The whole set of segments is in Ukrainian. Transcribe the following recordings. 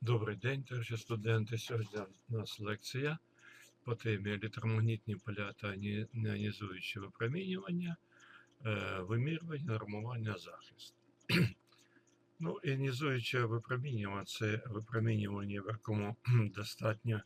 Добрий день, товариші студенти. Сьогодні у нас лекція по темі електромагнітні поля та неонізуючі випромінювання, е, вимірювання, нормування, захист. Ну, іонізуюче випромінювання це випромінювання, в якому достатньо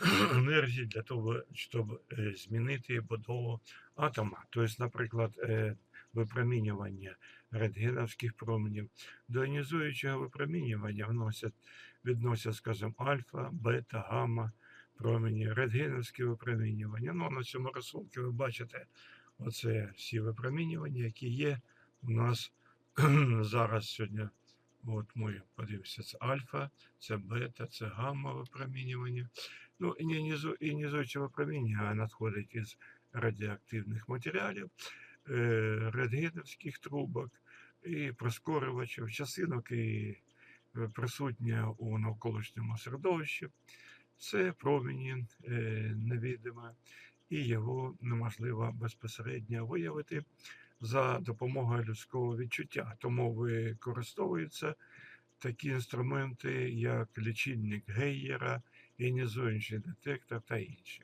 енергії для того, щоб е, змінити будову атома. Тобто, наприклад, е, випромінювання рентгеновських променів. До іонізуючого випромінювання відносять, скажімо, альфа, бета, гамма, промені, рентгеновські випромінювання. Ну, на цьому рисунку ви бачите оце всі випромінювання, які є у нас зараз сьогодні. От ми подивимося, це альфа, це бета, це гамма випромінювання. Ну, іонізуюче випромінювання надходить із радіоактивних матеріалів, рентгеновських трубок і прискорювачів, часинок і е, присутня у навколишньому середовищі. Це промені е, невидиме, і його неможливо безпосередньо виявити за допомогою людського відчуття. Тому використовуються такі інструменти, як лічильник Гейєра, іонізуючий детектор та інші.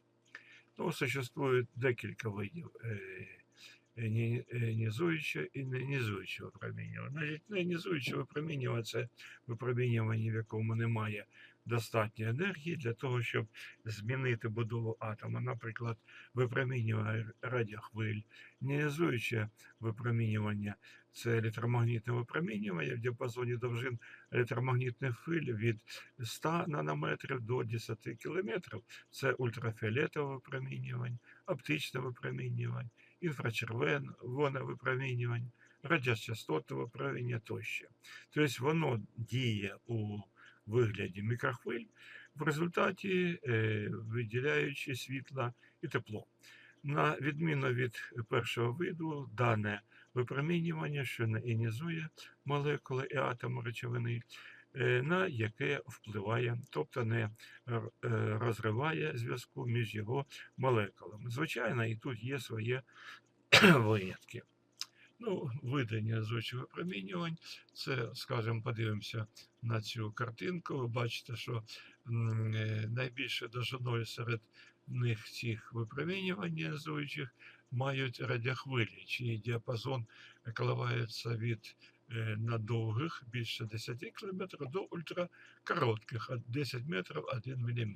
Ну, существує декілька видів е, іонізуючого і неонізуючого випромінювання. Значить, неонізуюче випромінювання це випромінювання, в якому немає достатньо енергії для того, щоб змінити будову атома. Наприклад, випромінювання радіохвиль, неонізуюче випромінювання це електромагнітне випромінювання в діапазоні довжин електромагнітних хвиль від 100 нанометрів до 10 кілометрів. Це ультрафіолетове випромінювання, оптичне випромінювання, інфрачервоне випромінювання, радіочастотне випромінювання тощо. Тобто воно діє у вигляді мікрохвиль, в результаті е, виділяючи світло і тепло. На відміну від першого виду, дане випромінювання, що не іонізує молекули і атоми речовини, на яке впливає, тобто не е, розриває зв'язку між його молекулами. Звичайно, і тут є своє винятки. Ну, видання звичайних випромінювань. Це, скажімо, подивимося на цю картинку. Ви бачите, що е, найбільше довжиною серед них цих випромінювань іонізуючих мають радіохвилі, чиї діапазон коливається від е, надовгих більше 10 км до ультракоротких 10 метрів 1 мм.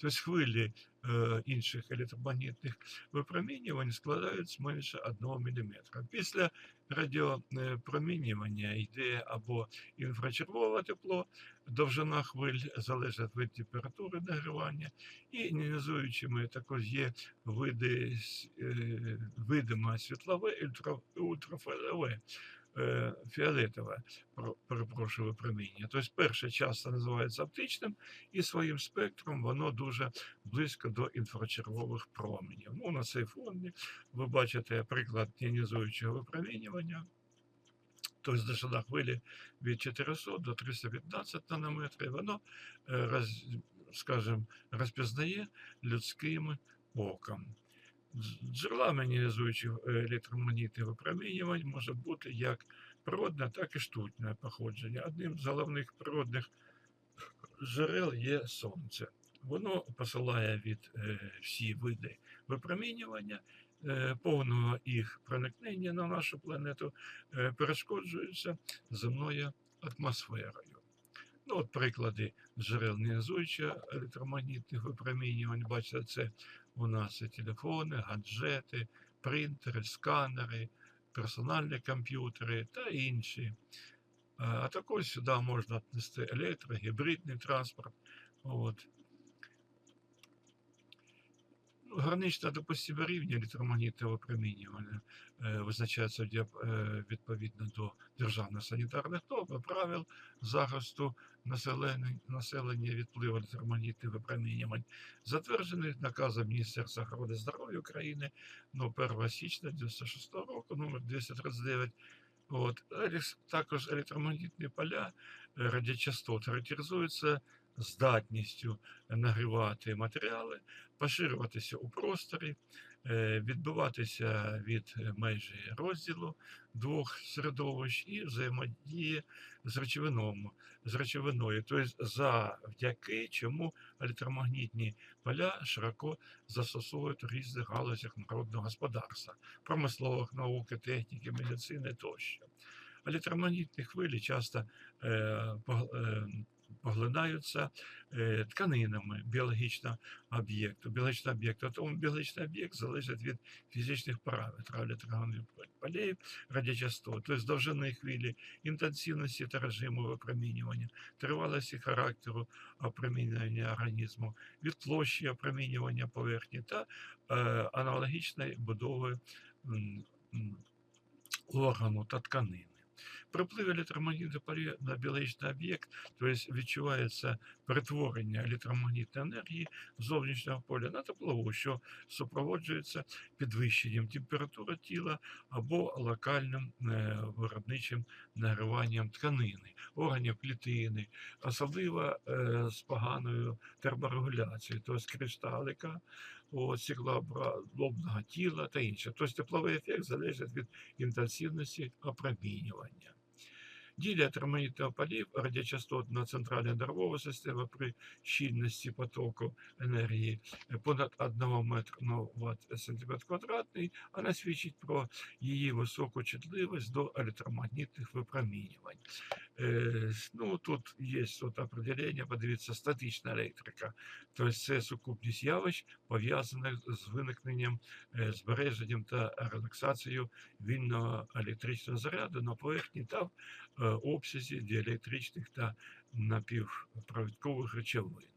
Тобто хвилі е, інших електромагнітних випромінювань складають менше 1 мм. Після радіопромінювання йде або інфрачервове тепло, довжина хвиль залежить від температури нагрівання, і іонізуючими також є види е, видиме світлове і ультрафіолетове. Е, Фіолетове, перепрошую, випромінення. Тобто перша часто називається оптичним, і своїм спектром воно дуже близько до інфрачервових променів. Ну, на цей фоні ви бачите приклад іонізуючого випромінювання. Тобто довжина хвилі від 400 до 315 нанометрів, воно, е, роз, скажімо, розпізнає людським оком. Дж- Джерелами іонізуючих е, електромагнітних випромінювань може бути як природне, так і штучне походження. Одним з головних природних джерел є сонце. Воно посилає від всі види випромінювання, е, повного їх проникнення на нашу планету перешкоджується земною атмосферою. Ну, от приклади джерел неозуючого електромагнітних випромінювань. Бачите, це у нас і телефони, гаджети, принтери, сканери, персональні комп'ютери та інші. А також сюди можна віднести електро, гібридний транспорт. От. Гранична допустиме рівня електромагнітного випромінювання е, визначається е, відповідно до державних санітарних норм, правил захисту населення, населення від впливу електромагнітних випромінювань, затверджений наказом Міністерства охорони здоров'я України ну, 1 січня 96 року, номер 239. От. Також електромагнітні поля е, радіочастот характеризуються здатністю нагрівати матеріали, поширюватися у просторі, е, відбиватися від е, межі розділу двох середовищ і взаємодії з речовином, з речовиною, тобто завдяки чому електромагнітні поля широко застосовують у різних галузях народного господарства, промислових науки, техніки, медицини тощо. Електромагнітні хвилі часто е, е, поглинаються е, тканинами біологічного об'єкту. Біологічного об'єкту. Тому біологічний об'єкт залежить від фізичних параметрів електромагнітних полей, радіочастот, тобто довжини хвилі, інтенсивності та режиму випромінювання, тривалості характеру опромінювання організму, від площі опромінювання поверхні та е, аналогічної будови органу та тканини. При впливі електромагнітної на біологічний об'єкт, тобто відчувається перетворення електромагнітної енергії зовнішнього поля на теплову, що супроводжується підвищенням температури тіла або локальним е, виробничим нагріванням тканини, органів клітини, особливо е, з поганою терморегуляцією, тобто кришталика, от, стеклообразного тіла та інше. Тобто тепловий ефект залежить від інтенсивності опромінювання. Дія електромагнітного полів радіочастотна центральна нервова система при щільності потоку енергії понад 1 метр на ватт сантиметр квадратний, вона свідчить про її високу чутливість до електромагнітних випромінювань. Е, ну, тут є тут определення, подивіться, статична електрика. Тобто це сукупність явищ, пов'язаних з виникненням, е, збереженням та релаксацією вільного електричного заряду на поверхні та в е, обсязі діелектричних та напівпровідкових речовин.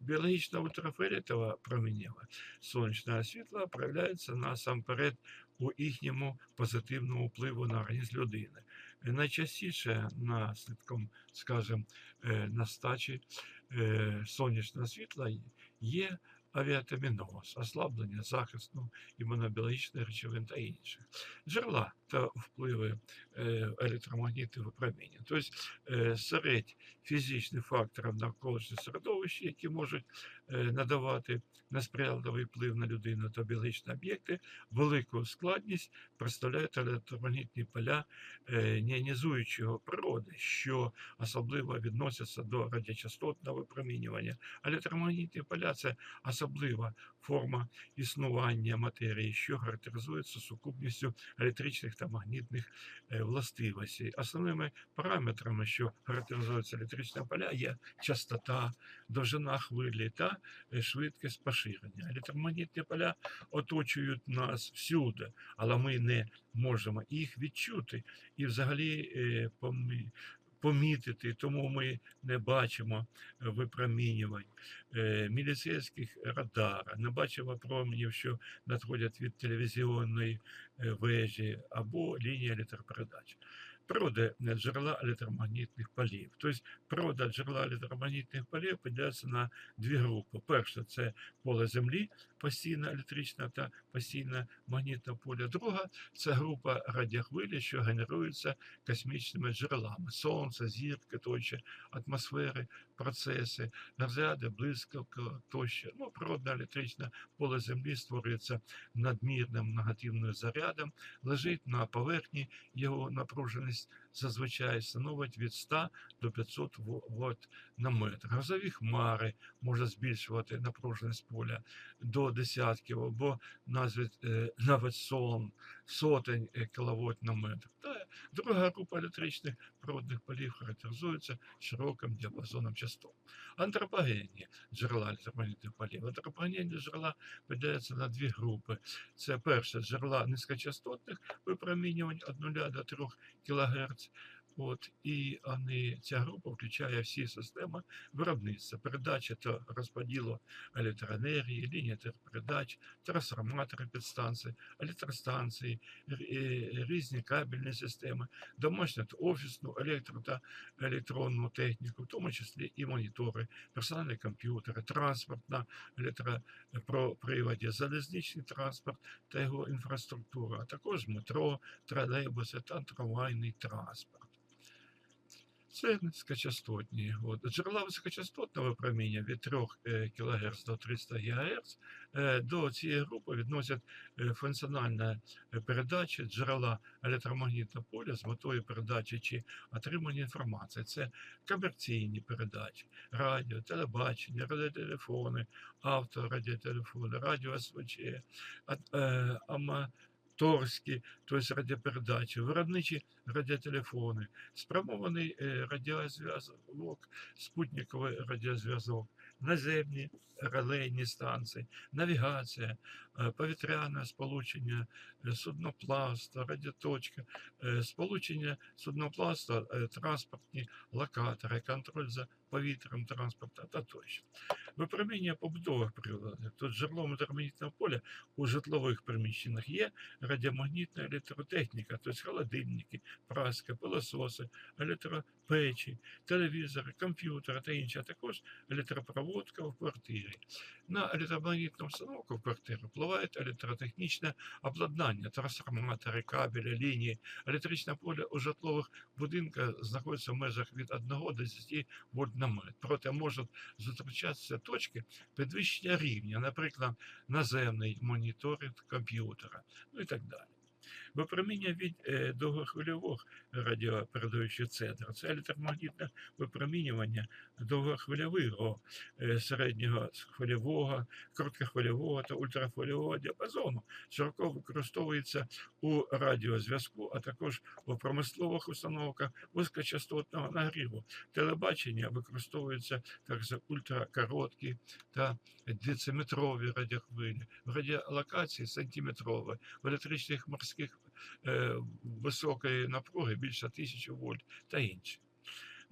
Біологічна ультрафіолетова проміння сонячного світла проявляється насамперед у їхньому позитивному впливу на організм людини. Е, Найчастіше наслідком, скажімо, е, настачі е, сонячного світла є авіатаміноз, ослаблення захисту імунобіологічних речовин та інших. Джерела та впливи е, електромагнітних випромінень. Тобто е, серед фізичних факторів навколишнього середовища, які можуть е, надавати несприятливий вплив на людину та біологічні об'єкти, велику складність представляють електромагнітні поля неонізуючого природи, що особливо відносяться до радіочастотного випромінювання. Електромагнітні поля це особлива форма існування матерії, що характеризується сукупністю електричних та магнітних е, властивостей. Основними параметрами, що характеризуються електричні поля, є частота, довжина хвилі та е, швидкість поширення. Електромагнітні поля оточують нас всюди, але ми не можемо їх відчути і взагалі е, помітити, тому ми не бачимо випромінювань міліцейських радарів, не бачимо променів, що надходять від телевізіонної е, вежі або лінії електропередач. Природа е, джерела електромагнітних полів. Тобто природа джерела електромагнітних полів поділяється на дві групи. Перша це поле Землі, постійне електричне та постійне магнітне поле. Друга це група радіохвилі, що генеруються космічними джерелами: сонце, зірки, тощо, атмосфери, процеси, розряди, блискавка тощо. Ну, природне електричне поле Землі створюється надмірним негативним зарядом, лежить на поверхні, його напруженість зазвичай становить від 100 до 500 Вт на метр. Грозові хмари може збільшувати напруженість поля до десятків або е, навіть сон, сотень кВт на метр. Та друга група електричних природних полів характеризується широким діапазоном частот. Антропогенні джерела електромагнітних полів. Антропогенні джерела поділяються на дві групи. Це перше джерела низькочастотних випромінювань від 0 до 3 кГц. От, і вони, ця група включає всі системи виробництва, передачі та розподілу електроенергії, лінії передач, трансформатори підстанції, електростанції, е, різні кабельні системи, домашню та офісну, електро та електронну техніку, в тому числі і монітори, персональні комп'ютери, транспорт на електроприводі, залізничний транспорт та його інфраструктура, а також метро, тролейбуси та трамвайний транспорт. Це низькочастотні. От. Джерела високочастотного випроміння від 3 кГц до 300 ГГц е, до цієї групи відносять е, функціональна е, передача джерела електромагнітного поля з метою передачі чи отримання інформації. Це комерційні передачі, радіо, телебачення, радіотелефони, авторадіотелефони, радіо СВЧ, е, тобто радіопередачі, виробничі радіотелефони, спрямований е, радіозв'язок, спутниковий радіозв'язок, наземні релейні станції, навігація, е, повітряне сполучення, е, суднопласта, радіоточка, сполучення суднопласта, е, транспортні локатори, контроль за повітрям транспорту та тощо. Випроміння побутових приладів. Тут джерелом електромагнітного поля у житлових приміщеннях є радіомагнітна електротехніка, тобто холодильники, праска, пилососи, електропечі, телевізори, комп'ютери та інше, а також електропроводка в квартирі. На електромагнітну установку в квартиру впливає електротехнічне обладнання, трансформатори, кабелі, лінії. Електричне поле у житлових будинках знаходиться в межах від 1 до 10 вольт на метр. Проте можуть зустрічатися точки підвищення рівня, наприклад, наземний моніторинг комп'ютера, ну і так далі. Випроміння від е, довгохвильових радіопередаючих центрів це електромагнітне випромінювання довгохвильового, е, середнього хвильового, короткохвильового та ультрафхвильового діапазону, широко використовується у радіозв'язку, а також у промислових установках високочастотного нагріву. Телебачення використовується також ультракороткі та дециметрові радіохвилі, в радіолокації сантиметрові, в електричних морських високої напруги більше 1000 вольт та інші.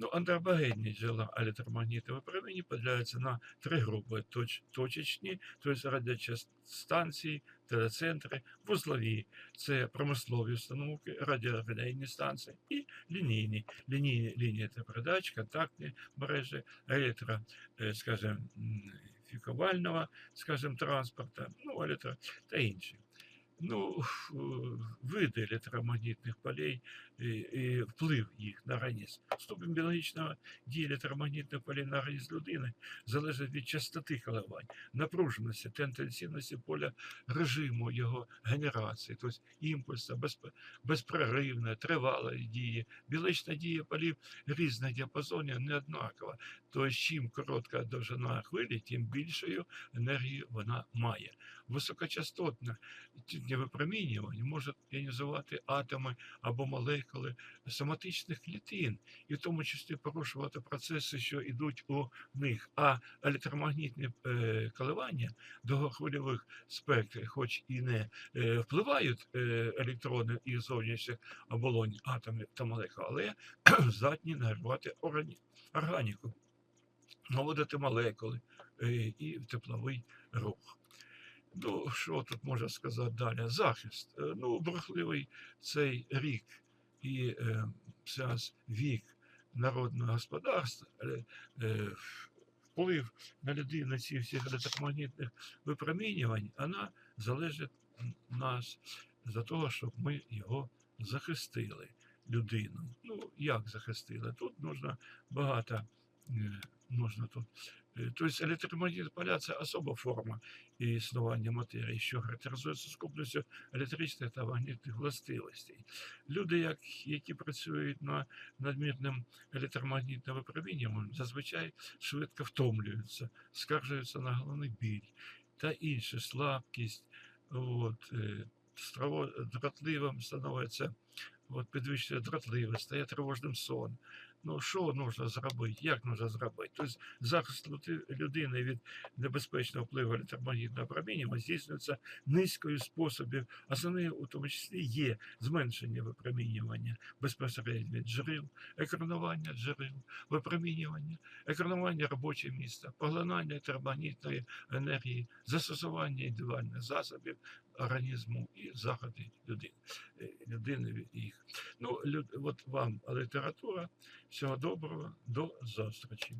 Ну, антропогенні джерела електромагнітного випроміння поділяються на три групи: точ, точечні, тобто радіостанції, телецентри, вузлові, це промислові установки, радіорелейні станції і лінійні. Лінійні лінії передач, контактні мережі, електро, е, скажімо, фікувального, скажімо, транспорту, ну, електро та інші. Ну, види електромагнітних полей і, і вплив їх на організм. Ступінь біологічного дії електромагнітних полей на організм людини залежить від частоти коливань, напруженості та інтенсивності поля режиму його генерації, тобто імпульсу, безп- безперервної, тривалої дії. Біологічна дія полів різних діапазонів не однакова. Тобто, чим коротка довжина хвилі, тим більшою енергію вона має. Високочастотне випромінювання може іонізувати атоми або молекули соматичних клітин, і в тому числі порушувати процеси, що йдуть у них. А електромагнітні е, коливання довгохвильових спектрів, хоч і не е, впливають е, електрони і зовнішніх оболонь атомів та молекул, але здатні нагрівати органі- органіку, наводити молекули е, і тепловий рух. Ну, що тут можна сказати далі? Захист. Е, Ну, брехливий цей рік і е, вік народного господарства, вплив на людину цих всіх електромагнітних випромінювань, вона залежить нас за того, щоб ми його захистили, людину. Ну, як захистили? Тут нужно багато, нужно тут. е, Тобто електромагнітні поля це особа форма існування матерії, що характеризується скупністю електричних та магнітних властивостей. Люди, як, які працюють на надмірним електромагнітним випромінюванням, зазвичай швидко втомлюються, скаржуються на головний біль та інше слабкість. От, е, дратливим становиться, от, підвищує дратливість, стає тривожним сон. Ну, що можна зробити? Як можна зробити? Тобто захист людини від небезпечного впливу електромагнітного промінювання здійснюється низкою способів. Основним у тому числі є зменшення випромінювання безпосередньо від джерел, екранування джерел, випромінювання, екранування робочого місця, поглинання електромагнітної енергії, застосування індивідуальних засобів організму і заходи людини, е, людини їх. Ну, люд, от вам література. Всього доброго, до зустрічі.